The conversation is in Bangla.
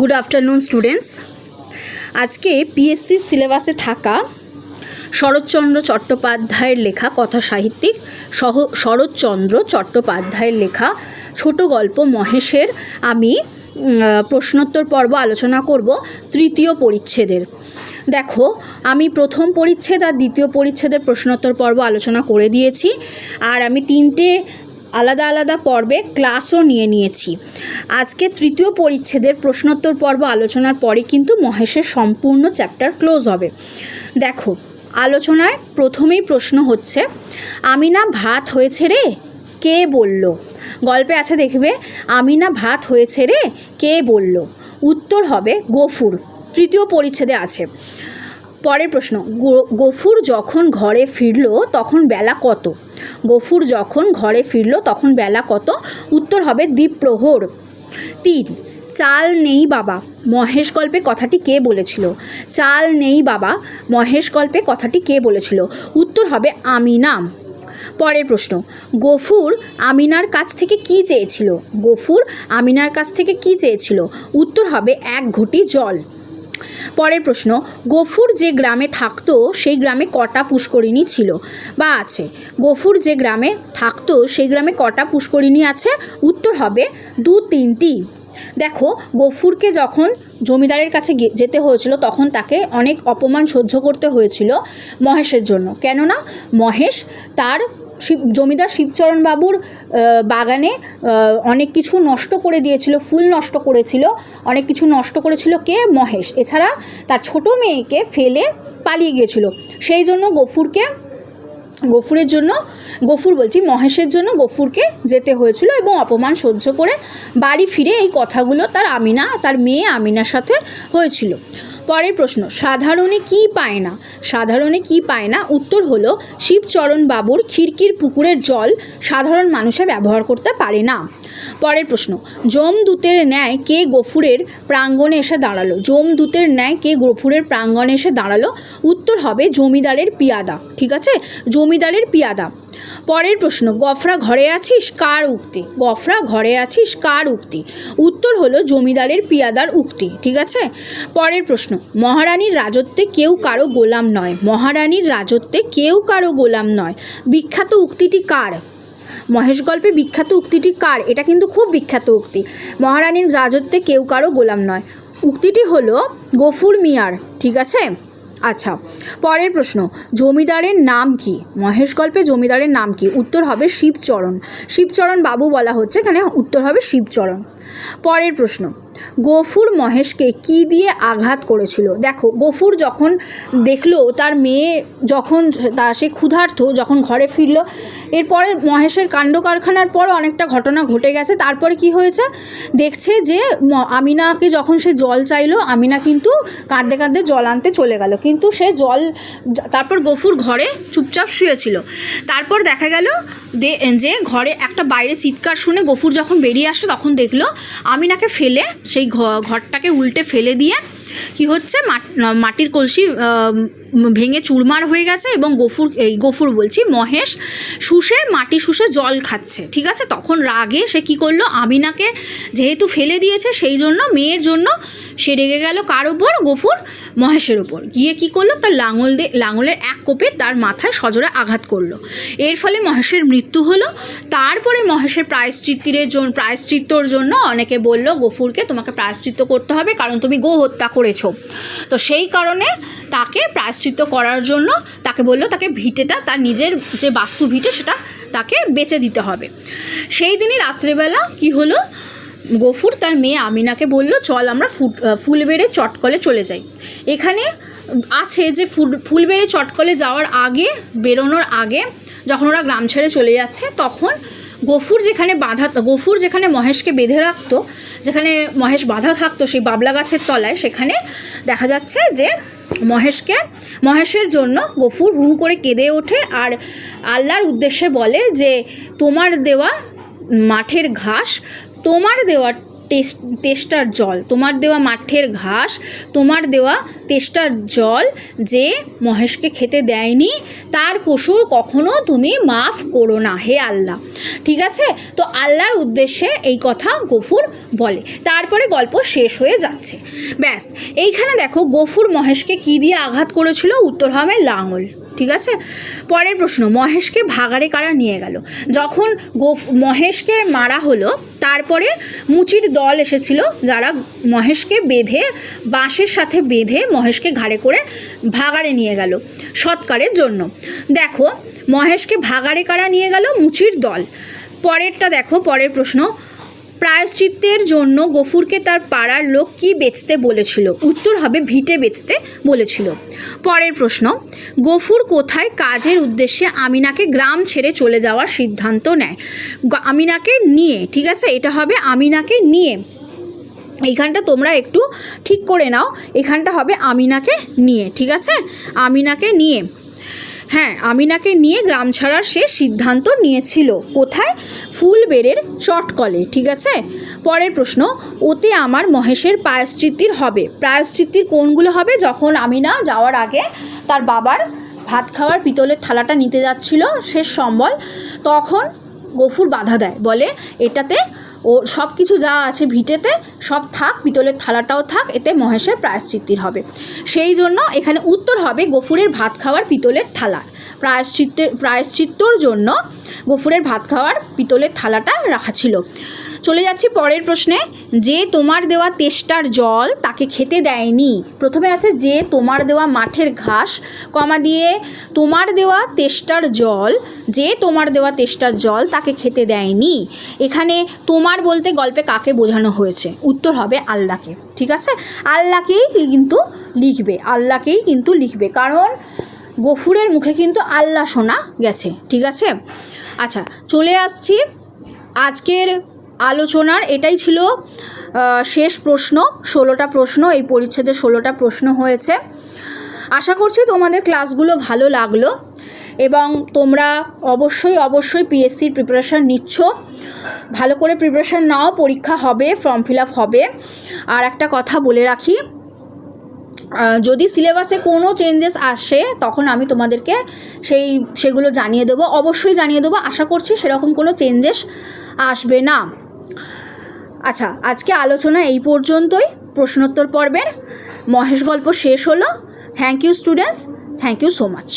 গুড আফটারনুন স্টুডেন্টস আজকে পিএসসি সিলেবাসে থাকা শরৎচন্দ্র চট্টোপাধ্যায়ের লেখা কথা সাহিত্যিক সহ শরৎচন্দ্র চট্টোপাধ্যায়ের লেখা ছোট গল্প মহেশের আমি প্রশ্নোত্তর পর্ব আলোচনা করব তৃতীয় পরিচ্ছেদের। দেখো, আমি প্রথম পরিচ্ছেদ আর দ্বিতীয় পরিচ্ছেদের প্রশ্নোত্তর পর্ব আলোচনা করে দিয়েছি। আর আমি তিনটে আলাদা আলাদা পর্বে ক্লাসও নিয়ে নিয়েছি। আজকে তৃতীয় পরিচ্ছেদের প্রশ্নোত্তর পর্ব আলোচনার পরে কিন্তু মহেশের সম্পূর্ণ চ্যাপ্টার ক্লোজ হবে। দেখো, আলোচনায় প্রথমেই প্রশ্ন হচ্ছে আমি না ভাত হয়েছে রে? কে বলল? গল্পে আছে দেখবে আমি না ভাত হয়েছে রে? কে বলল? উত্তর হবে গফুর। তৃতীয় পরিচ্ছেদে আছে। পরের প্রশ্ন গফুর যখন ঘরে ফিরল তখন বেলা কত? গফুর যখন ঘরে ফিরল, তখন বেলা কত? উত্তর হবে দ্বীপ্রহর। তিন, চাল নেই বাবা, মহেশ গল্পে কথাটি কে বলেছিল? চাল নেই বাবা, মহেশ গল্পে কথাটি কে বলেছিল? উত্তর হবে আমিনা। পরের প্রশ্ন, গফুর আমিনার কাছ থেকে কি চেয়েছিল? গফুর আমিনার কাছ থেকে কি চেয়েছিল? উত্তর হবে এক ঘটি জল। পরের প্রশ্ন, গফুর যে গ্রামে থাকতো, সেই গ্রামে কটা পুষ্করিণী ছিল? বা আছে। গফুর যে গ্রামে থাকতো, সেই গ্রামে কটা পুষ্করিণী আছে? উত্তর হবে দু তিনটি। দেখো, গফুরকে যখন জমিদারের কাছে যেতে হয়েছিল, তখন তাকে অনেক অপমান সহ্য করতে হয়েছিল মহেশের জন্য। কেননা, মহেশ তার শিব, জমিদার শিবচরণ বাবুর বাগানে অনেক কিছু নষ্ট করে দিয়েছিল, ফুল নষ্ট করেছিল, অনেক কিছু নষ্ট করেছিল কে? মহেশ। এছাড়া তার ছোট মেয়েকে ফেলে পালিয়ে গিয়েছিল। সেই জন্য গফুরকে গফুরের জন্য, গফুর বলছি, মহেশের জন্য গফুরকে যেতে হয়েছিল এবং অপমান সহ্য করে বাড়ি ফিরে এই কথাগুলো তার আমিনা, তার মেয়ে আমিনার সাথে হয়েছিল। পরের প্রশ্ন, সাধারণে কি পায় না? সাধারণে কি পায় না? উত্তর হলো, শিবচরণ বাবুর খিড়কির পুকুরের জল সাধারণ মানুষে ব্যবহার করতে পারে না। পরের প্রশ্ন যমদূতের ন্যায় কে গফুরের প্রাঙ্গণে এসে দাঁড়াল? যমদূতের ন্যায় কে গফুরের প্রাঙ্গণে এসে দাঁড়াল? উত্তর হবে জমিদারের পিয়াদা, ঠিক আছে? জমিদারের পিয়াদা। পরের প্রশ্ন, গফরা ঘরে আছিস? কার উক্তি? গফরা ঘরে আছিস? কার উক্তি? উত্তর হলো জমিদারের পিয়াদার উক্তি, ঠিক আছে? পরের প্রশ্ন, মহারানীর রাজত্বে কেউ কারও গোলাম নয়। মহারানীর রাজত্বে কেউ কারও গোলাম নয়। বিখ্যাত উক্তিটি কার? মহেশ গল্পে বিখ্যাত উক্তিটি কার? এটা কিন্তু খুব বিখ্যাত উক্তি। মহারানীর রাজত্বে কেউ কারও গোলাম নয়। উক্তিটি হলো, গফুর মিয়ার ঠিক আছে? আচ্ছা পরের প্রশ্ন, জমিদারের নাম কি? মহেশ গল্পে জমিদারের নাম কি? উত্তর হবে শিবচরণ। শিবচরণ বাবু বলা হচ্ছে, এখানে উত্তর হবে শিবচরণ। পরের প্রশ্ন, গফুর মহেশকে কি দিয়ে আঘাত করেছিল? দেখো, গফুর যখন দেখল, তার মেয়ে যখন তা সে ক্ষুধার্ত যখন ঘরে ফিরলো, এরপরে মহেশের কাণ্ড কারখানার পর অনেকটা ঘটনা ঘটে গেছে। তারপরে কি হয়েছে? দেখছে যে আমিনাকে যখন সে জল চাইলো, আমিনা কিন্তু কাঁদতে কাঁদতে জল আনতে চলে গেল। কিন্তু সে জল, তারপর গফুর ঘরে চুপচাপ শুয়েছিল। তারপর দেখা গেল যে ঘরে একটা বাইরে চিৎকার শুনে গফুর যখন বেরিয়ে আসে, তখন দেখল আমিনাকে ফেলে সেই ঘরটাকে উল্টে ফেলে দিয়ে কি হচ্ছে? মাট- মাটির কলসি ভেঙে চুরমার হয়ে গেছে এবং গফুর, এই গফুর বলছি, মহেশ শুষে মাটি শুষে জল খাচ্ছে। ঠিক আছে? তখন রাগে সে কি করল? আমিনাকে যেহেতু ফেলে দিয়েছে, সেই জন্য, মেয়ের জন্য সে রেগে গেল কার ওপর? গফুর মহেশের ওপর। গিয়ে কি করল? তার লাঙল দিয়ে লাঙলের এক কোপে তার মাথায় সজোরে আঘাত করল। এর ফলে মহেশের মৃত্যু হলো। তারপরে মহেশের প্রায়শ্চিত্তির জন্য প্রায়শ্চিত্তর জন্য অনেকে বলল, গফুরকে তোমাকে প্রায়শ্চিত্ত করতে হবে, কারণ তুমি গো হত্যা করেছ। তো সেই কারণে তাকে প্রায়শ্চিত্ত করার জন্য তাকে বলল, তাকে ভিটেটা, তার নিজের যে বাস্তু ভিটে, সেটা তাকে বেচে দিতে হবে। সেই দিনই রাত্রেবেলা কি হলো? গফুর তার মেয়ে আমিনাকে বলল, চল আমরা ফুট ফুলবেড়ে চটকলে চলে যাই। এখানে আছে যে ফুল, ফুলবেড়ে চটকলে যাওয়ার আগে, বেরোনোর আগে, যখন ওরা গ্রাম ছেড়ে চলে যাচ্ছে, তখন গফুর যেখানে বাঁধা, গফুর যেখানে মহেশকে বেঁধে রাখত, যেখানে মহেশ বাঁধা থাকতো সেই বাবলা গাছের তলায়, সেখানে দেখা যাচ্ছে যে মহেশকে, মহেশের জন্য গফুর হু করে কেঁদে ওঠে আর আল্লাহর উদ্দেশ্যে বলে যে, তোমার দেওয়া মাঠের ঘাস, তোমার দেওয়া টেস্ট তেষ্টার জল। তোমার দেওয়া মাঠের ঘাস, তোমার দেওয়া তেষ্টার জল যে মহেশকে খেতে দেয়নি, তার কসুর কখনো তুমি মাফ করো না, হে আল্লাহ। ঠিক আছে? তো আল্লাহর উদ্দেশ্যে এই কথা গফুর বলে। তারপরে গল্প শেষ হয়ে যাচ্ছে। ব্যাস, এইখানে দেখো গফুর মহেশকে কি দিয়ে আঘাত করেছিল? উত্তর হবে লাঙল। ঠিক আছে? পরের প্রশ্ন, মহেশকে ভাগাড়ে কারা নিয়ে গেল? যখন গোফ, মহেশকে মারা হলো, তারপরে মুচির দল এসেছিল, যারা মহেশকে বেঁধে, বাঁশের সাথে বেঁধে মহেশকে ঘাড়ে করে ভাগাড়ে নিয়ে গেল সৎকারের জন্য। দেখো, মহেশকে ভাগাড়ে কারা নিয়ে গেল? মুচির দল। পরেরটা দেখো, পরের প্রশ্ন প্রায়শ্চিত্তের জন্য গফুরকে তার পাড়ার লোক কি বেচতে বলেছিল? উত্তর হবে ভিটে বেচতে বলেছিল। পরের প্রশ্ন, গফুর কোথায় কাজের উদ্দেশ্যে আমিনাকে গ্রাম ছেড়ে চলে যাওয়ার সিদ্ধান্ত নেয়? আমিনাকে নিয়ে, ঠিক আছে? এটা হবে আমিনাকে নিয়ে। এইখানটা তোমরা একটু ঠিক করে নাও। এখানটা হবে আমিনাকে নিয়ে, ঠিক আছে? আমিনাকে নিয়ে। হ্যাঁ আমিনাকে নিয়ে গ্রাম ছাড়ার সে সিদ্ধান্ত নিয়েছিল। কোথায়? ফুলবেড়ের চটকলে, ঠিক আছে? পরের প্রশ্ন, ওতে আমার মহেশের প্রায়শ্চিত্তির হবে। প্রায়শ্চিত্তির কোনগুলো হবে? যখন আমিনা যাওয়ার আগে তার বাবার ভাত খাওয়ার পিতলের থালাটা নিতে যাচ্ছিল শেষ সম্বল, তখন গফুর বাধা দেয়। বলে, এটাতে ও সব কিছু যা আছে ভিটেতে সব থাক, পিতলের থালাটাও থাক, এতে মহেশের প্রায়শ্চিত্তির হবে। সেই জন্য এখানে উত্তর হবে গফুরের ভাত খাওয়ার পিতলের থালা। প্রায়শ্চিত্তের প্রায়শ্চিত্তর জন্য গফুরের ভাত খাওয়ার পিতলের থালাটা রাখা ছিল। চলে যাচ্ছি পরের প্রশ্নে। যে তোমার দেওয়া তেষ্টার জল তাকে খেতে দেয়নি। প্রথমে আছে যে তোমার দেওয়া মাঠের ঘাস, কমা দিয়ে তোমার দেওয়া তেষ্টার জল, যে তোমার দেওয়া তেষ্টার জল তাকে খেতে দেয়নি। এখানে তোমার বলতে গল্পে কাকে বোঝানো হয়েছে? উত্তর হবে আল্লাহকে, ঠিক আছে? আল্লাহকেই কিন্তু লিখবে, আল্লাহকেই কিন্তু লিখবে। কারণ গফুরের মুখে কিন্তু আল্লাহ শোনা গেছে, ঠিক আছে? আচ্ছা চলে আসছি আজকের আলোচনার এটাই ছিল শেষ প্রশ্ন, ষোলোটা প্রশ্ন, এই পরিচ্ছেদে ষোলোটা প্রশ্ন হয়েছে। আশা করছি তোমাদের ক্লাসগুলো ভালো লাগল এবং তোমরা অবশ্যই অবশ্যই পিএসসির প্রিপারেশান নিচ্ছ। ভালো করে প্রিপারেশান নাও, পরীক্ষা হবে ফর্ম ফিল আপ হবে। আর একটা কথা বলে রাখি যদি সিলেবাসে কোনো চেঞ্জেস আসে, তখন আমি তোমাদেরকে সেই, সেগুলো জানিয়ে দেবো। অবশ্যই জানিয়ে দেবো। আশা করছি সেরকম কোনো চেঞ্জেস আসবে না। আচ্ছা আজকে আলোচনা এই পর্যন্তই। প্রশ্নোত্তর পর্বের মহেশ গল্প শেষ হলো। Thank you students thank you so much